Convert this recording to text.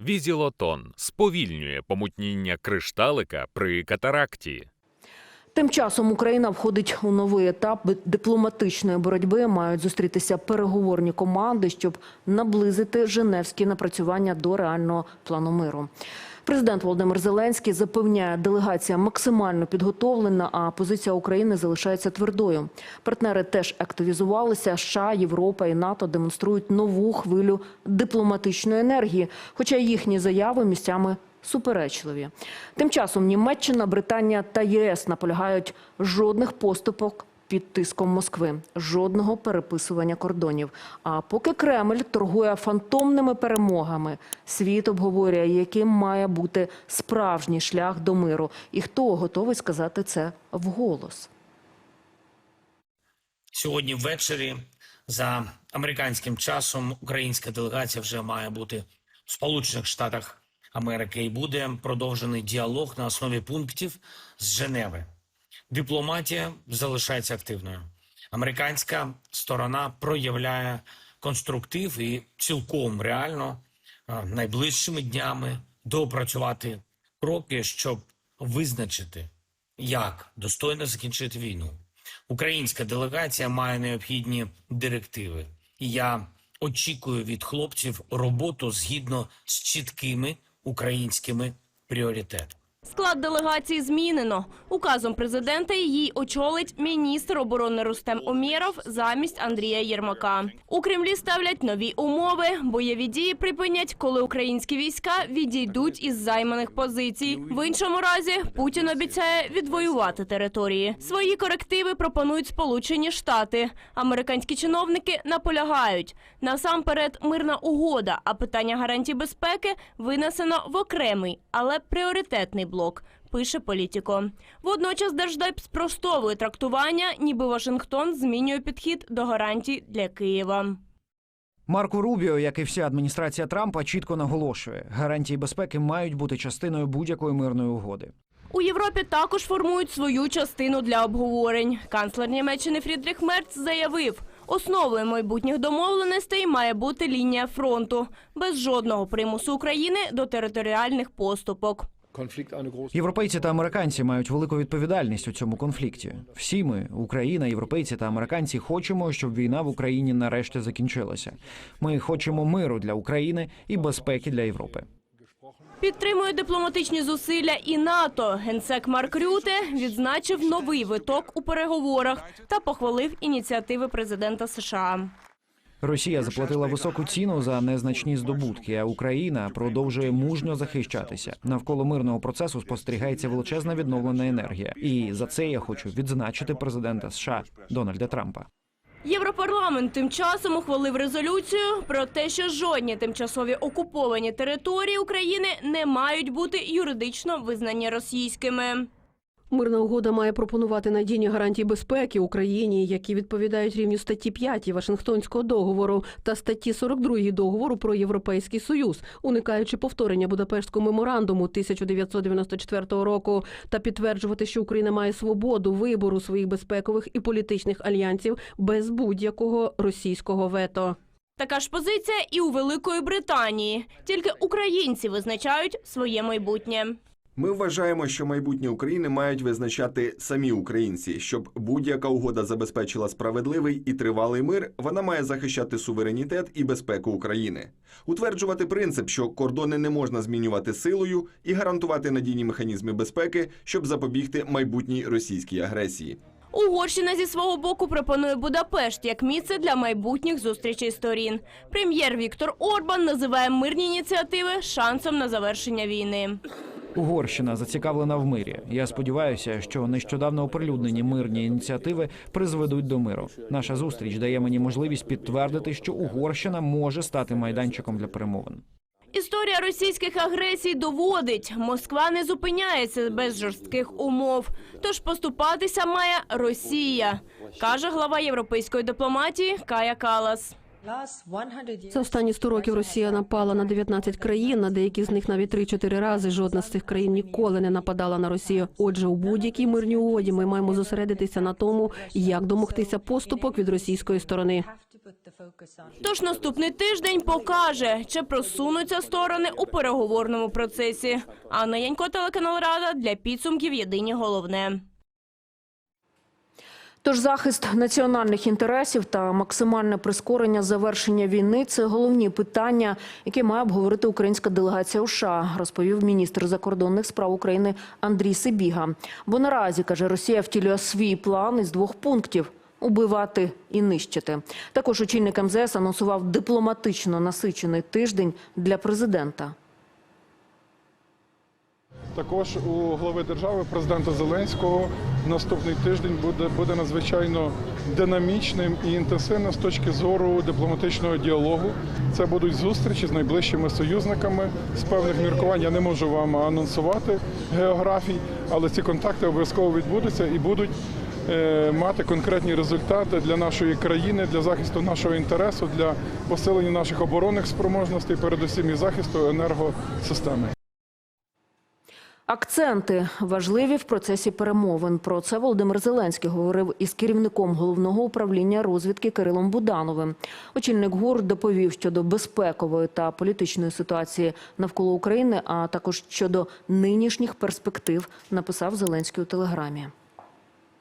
Візілотон сповільнює помутніння кришталика при катаракті. Тим часом Україна входить у новий етап дипломатичної боротьби. Мають зустрітися переговорні команди, щоб наблизити женевські напрацювання до реального плану миру. Президент Володимир Зеленський запевняє, делегація максимально підготовлена, а позиція України залишається твердою. Партнери теж активізувалися. США, Європа і НАТО демонструють нову хвилю дипломатичної енергії, хоча їхні заяви місцями суперечливі. Тим часом Німеччина, Британія та ЄС наполягають жодних поступок під тиском Москви, жодного переписування кордонів. А поки Кремль торгує фантомними перемогами, світ обговорює, яким має бути справжній шлях до миру, і хто готовий сказати це вголос. Сьогодні ввечері за американським часом українська делегація вже має бути в Сполучених Штатах Америки і буде продовжений діалог на основі пунктів з Женеви. Дипломатія залишається активною. Американська сторона проявляє конструктив і цілком реально найближчими днями доопрацювати кроки, щоб визначити, як достойно закінчити війну. Українська делегація має необхідні директиви, і я очікую від хлопців роботу згідно з чіткими українськими пріоритетами. Склад делегації змінено. Указом президента її очолить міністр оборони Рустем Умєров замість Андрія Єрмака. У Кремлі ставлять нові умови. Бойові дії припинять, коли українські війська відійдуть із займаних позицій. В іншому разі Путін обіцяє відвоювати території. Свої корективи пропонують Сполучені Штати. Американські чиновники наполягають насамперед мирна угода, а питання гарантій безпеки винесено в окремий, але пріоритетний блок. Пише політико. Водночас Держдеп спростовує трактування, ніби Вашингтон змінює підхід до гарантій для Києва. Марко Рубіо, як і вся адміністрація Трампа, чітко наголошує, гарантії безпеки мають бути частиною будь-якої мирної угоди. У Європі також формують свою частину для обговорень. Канцлер Німеччини Фрідріх Мерц заявив, основою майбутніх домовленостей має бути лінія фронту без жодного примусу України до територіальних поступок. Європейці та американці мають велику відповідальність у цьому конфлікті. Всі ми, Україна, європейці та американці, хочемо, щоб війна в Україні нарешті закінчилася. Ми хочемо миру для України і безпеки для Європи. Підтримує дипломатичні зусилля і НАТО. Генсек Марк Рюте відзначив новий виток у переговорах та похвалив ініціативи президента США. Росія заплатила високу ціну за незначні здобутки, а Україна продовжує мужньо захищатися. Навколо мирного процесу спостерігається величезна відновлена енергія. І за це я хочу відзначити президента США Дональда Трампа. Європарламент тим часом ухвалив резолюцію про те, що жодні тимчасові окуповані території України не мають бути юридично визнані російськими. Мирна угода має пропонувати надійні гарантії безпеки Україні, які відповідають рівню статті 5 Вашингтонського договору та статті 42 договору про Європейський Союз, уникаючи повторення Будапештського меморандуму 1994 року, та підтверджувати, що Україна має свободу вибору своїх безпекових і політичних альянсів без будь-якого російського вето. Така ж позиція і у Великої Британії. Тільки українці визначають своє майбутнє. Ми вважаємо, що майбутнє України мають визначати самі українці. Щоб будь-яка угода забезпечила справедливий і тривалий мир, вона має захищати суверенітет і безпеку України, утверджувати принцип, що кордони не можна змінювати силою, і гарантувати надійні механізми безпеки, щоб запобігти майбутній російській агресії. Угорщина зі свого боку пропонує Будапешт як місце для майбутніх зустрічей сторін. Прем'єр Віктор Орбан називає мирні ініціативи шансом на завершення війни. Угорщина зацікавлена в мирі. Я сподіваюся, що нещодавно оприлюднені мирні ініціативи призведуть до миру. Наша зустріч дає мені можливість підтвердити, що Угорщина може стати майданчиком для перемовин. Історія російських агресій доводить, Москва не зупиняється без жорстких умов. Тож поступатися має Росія, каже глава європейської дипломатії Кая Калас. За останні 100 років Росія напала на 19 країн, на деякі з них навіть 3-4 рази. Жодна з цих країн ніколи не нападала на Росію. Отже, у будь-якій мирній угоді ми маємо зосередитися на тому, як домогтися поступок від російської сторони. Тож наступний тиждень покаже, чи просунуться сторони у переговорному процесі. Анна Янько, телеканал Рада для підсумків. Єдині головне. Тож захист національних інтересів та максимальне прискорення завершення війни це головні питання, які має обговорити українська делегація у США, розповів міністр закордонних справ України Андрій Сибіга. Бо наразі каже, Росія втілює свій план із двох пунктів. Убивати і нищити. Також очільник МЗС анонсував дипломатично насичений тиждень для президента. Також у глави держави президента Зеленського наступний тиждень буде, буде надзвичайно динамічним і інтенсивним з точки зору дипломатичного діалогу. Це будуть зустрічі з найближчими союзниками з певних міркувань. Я не можу вам анонсувати географій, але ці контакти обов'язково відбудуться і будуть е, мати конкретні результати для нашої країни, для захисту нашого інтересу, для посилення наших оборонних спроможностей, передусім і захисту енергосистеми. Акценти важливі в процесі перемовин. Про це Володимир Зеленський говорив із керівником головного управління розвідки Кирилом Будановим. Очільник ГУР доповів щодо безпекової та політичної ситуації навколо України, а також щодо нинішніх перспектив, написав Зеленський у телеграмі.